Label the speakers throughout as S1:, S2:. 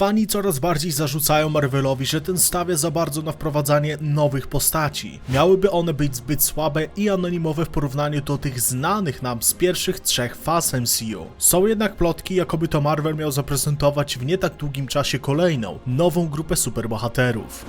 S1: Fani coraz bardziej zarzucają Marvelowi, że ten stawia za bardzo na wprowadzanie nowych postaci. Miałyby one być zbyt słabe i anonimowe w porównaniu do tych znanych nam z pierwszych trzech faz MCU. Są jednak plotki, jakoby to Marvel miał zaprezentować w nie tak długim czasie kolejną, nową grupę superbohaterów.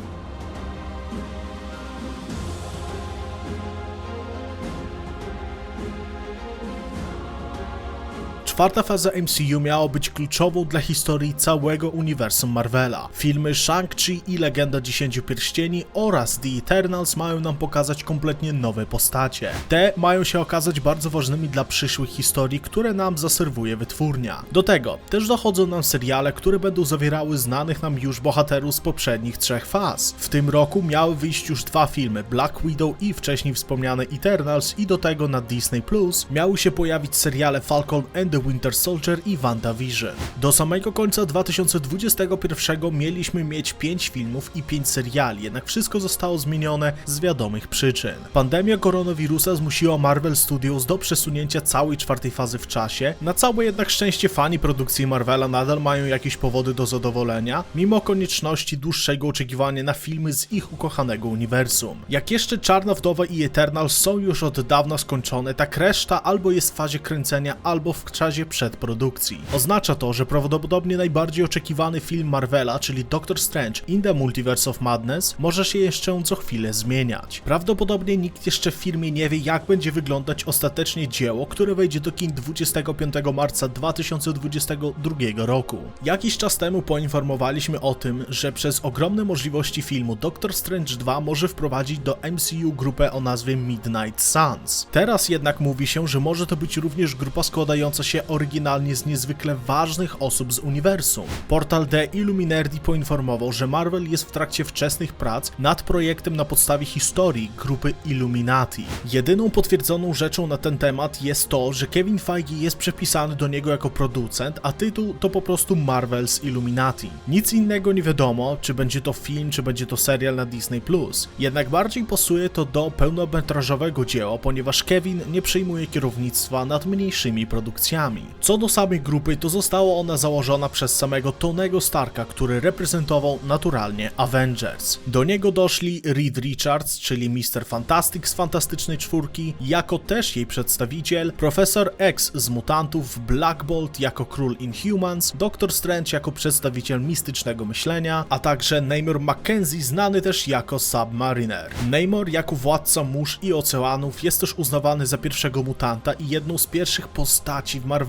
S1: Czwarta faza MCU miała być kluczową dla historii całego uniwersum Marvela. Filmy Shang-Chi i Legenda Dziesięciu Pierścieni oraz The Eternals mają nam pokazać kompletnie nowe postacie. Te mają się okazać bardzo ważnymi dla przyszłych historii, które nam zaserwuje wytwórnia. Do tego też dochodzą nam seriale, które będą zawierały znanych nam już bohaterów z poprzednich trzech faz. W tym roku miały wyjść już dwa filmy, Black Widow i wcześniej wspomniane Eternals i do tego na Disney Plus miały się pojawić seriale Falcon and the Winter Soldier i WandaVision. Do samego końca 2021 mieliśmy mieć 5 filmów i 5 seriali, jednak wszystko zostało zmienione z wiadomych przyczyn. Pandemia koronawirusa zmusiła Marvel Studios do przesunięcia całej czwartej fazy w czasie, na całe jednak szczęście fani produkcji Marvela nadal mają jakieś powody do zadowolenia, mimo konieczności dłuższego oczekiwania na filmy z ich ukochanego uniwersum. Jak jeszcze Czarna Wdowa i Eternals są już od dawna skończone, tak reszta albo jest w fazie kręcenia, albo w fazie przedprodukcji. Oznacza to, że prawdopodobnie najbardziej oczekiwany film Marvela, czyli Doctor Strange in the Multiverse of Madness, może się jeszcze co chwilę zmieniać. Prawdopodobnie nikt jeszcze w firmie nie wie, jak będzie wyglądać ostatecznie dzieło, które wejdzie do kin 25 marca 2022 roku. Jakiś czas temu poinformowaliśmy o tym, że przez ogromne możliwości filmu Doctor Strange 2 może wprowadzić do MCU grupę o nazwie Midnight Suns. Teraz jednak mówi się, że może to być również grupa składająca się oryginalnie z niezwykle ważnych osób z uniwersum. Portal The Illuminati poinformował, że Marvel jest w trakcie wczesnych prac nad projektem na podstawie historii grupy Illuminati. Jedyną potwierdzoną rzeczą na ten temat jest to, że Kevin Feige jest przepisany do niego jako producent, a tytuł to po prostu Marvel's Illuminati. Nic innego nie wiadomo, czy będzie to film, czy będzie to serial na Disney+. Jednak bardziej pasuje to do pełnometrażowego dzieła, ponieważ Kevin nie przejmuje kierownictwa nad mniejszymi produkcjami. Co do samej grupy, to została ona założona przez samego Tonego Starka, który reprezentował naturalnie Avengers. Do niego doszli Reed Richards, czyli Mr. Fantastic z Fantastycznej Czwórki, jako też jej przedstawiciel, Profesor X z Mutantów, Black Bolt jako król Inhumans, Doctor Strange jako przedstawiciel mistycznego myślenia, a także Namor Mackenzie znany też jako Submariner. Namor jako władca mórz i oceanów jest też uznawany za pierwszego mutanta i jedną z pierwszych postaci w Marvelu.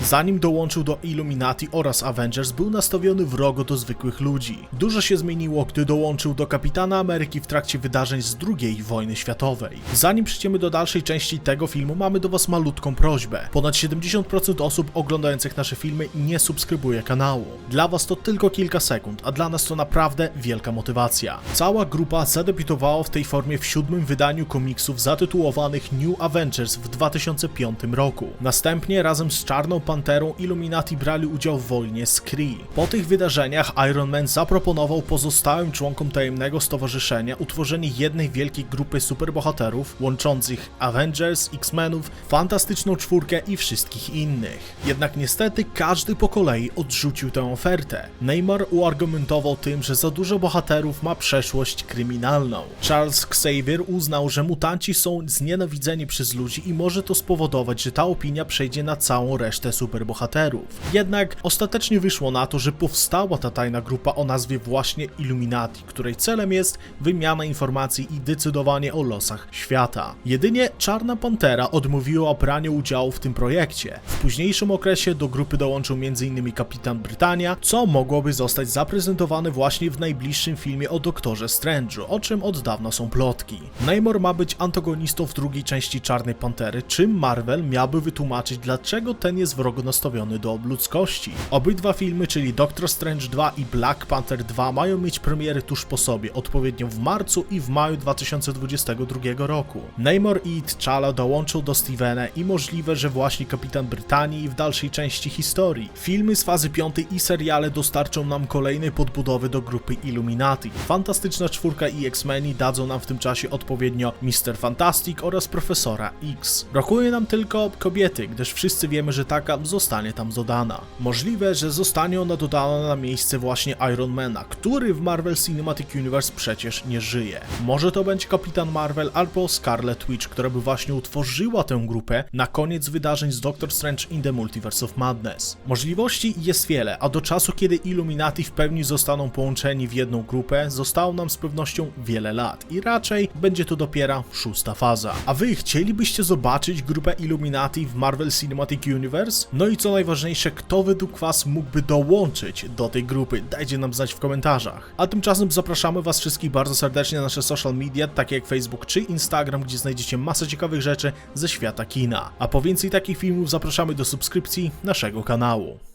S1: Zanim dołączył do Illuminati oraz Avengers, był nastawiony wrogo do zwykłych ludzi. Dużo się zmieniło, gdy dołączył do Kapitana Ameryki w trakcie wydarzeń z II wojny światowej. Zanim przejdziemy do dalszej części tego filmu, mamy do Was malutką prośbę. Ponad 70% osób oglądających nasze filmy nie subskrybuje kanału. Dla Was to tylko kilka sekund, a dla nas to naprawdę wielka motywacja. Cała grupa zadebiutowała w tej formie w siódmym wydaniu komiksów zatytułowanych New Avengers w 2005 roku. Następnie razem z Czarną Panterą Illuminati brali udział w wojnie z Kree. Po tych wydarzeniach Iron Man zaproponował pozostałym członkom tajemnego stowarzyszenia utworzenie jednej wielkiej grupy superbohaterów łączących Avengers, X-Menów, Fantastyczną Czwórkę i wszystkich innych. Jednak niestety każdy po kolei odrzucił tę ofertę. Neymar uargumentował tym, że za dużo bohaterów ma przeszłość kryminalną. Charles Xavier uznał, że mutanci są znienawidzeni przez ludzi i może to spowodować, że ta opinia przejdzie na całą resztę superbohaterów. Jednak ostatecznie wyszło na to, że powstała ta tajna grupa o nazwie właśnie Illuminati, której celem jest wymiana informacji i decydowanie o losach świata. Jedynie Czarna Pantera odmówiła brania udziału w tym projekcie. W późniejszym okresie do grupy dołączył m.in. Kapitan Brytania, co mogłoby zostać zaprezentowane właśnie w najbliższym filmie o Doktorze Strange'u, o czym od dawna są plotki. Namor ma być antagonistą w drugiej części Czarnej Pantery, czym Marvel miałby wytłumaczyć, dlaczego ten jest wrogo nastawiony do ludzkości. Obydwa filmy, czyli Doctor Strange 2 i Black Panther 2 mają mieć premiery tuż po sobie, odpowiednio w marcu i w maju 2022 roku. Namor i T'Challa dołączą do Stevena i możliwe, że właśnie Kapitan Brytanii w dalszej części historii. Filmy z fazy piątej i seriale dostarczą nam kolejnej podbudowy do grupy Illuminati. Fantastyczna Czwórka i X-Meni dadzą nam w tym czasie odpowiednio Mr. Fantastic oraz Profesora X. Brakuje nam tylko kobiety, gdyż wszyscy wiemy, że taka zostanie tam dodana. Możliwe, że zostanie ona dodana na miejsce właśnie Ironmana, który w Marvel Cinematic Universe przecież nie żyje. Może to będzie Kapitan Marvel albo Scarlet Witch, która by właśnie utworzyła tę grupę na koniec wydarzeń z Doctor Strange in the Multiverse of Madness. Możliwości jest wiele, a do czasu, kiedy Illuminati w pełni zostaną połączeni w jedną grupę, zostało nam z pewnością wiele lat i raczej będzie to dopiero szósta faza. A wy chcielibyście zobaczyć grupę Illuminati w Marvel Cinematic Universe? No i co najważniejsze, kto według was mógłby dołączyć do tej grupy? Dajcie nam znać w komentarzach. A tymczasem zapraszamy was wszystkich bardzo serdecznie na nasze social media, takie jak Facebook czy Instagram, gdzie znajdziecie masę ciekawych rzeczy ze świata kina. A po więcej takich filmów zapraszamy do subskrypcji naszego kanału.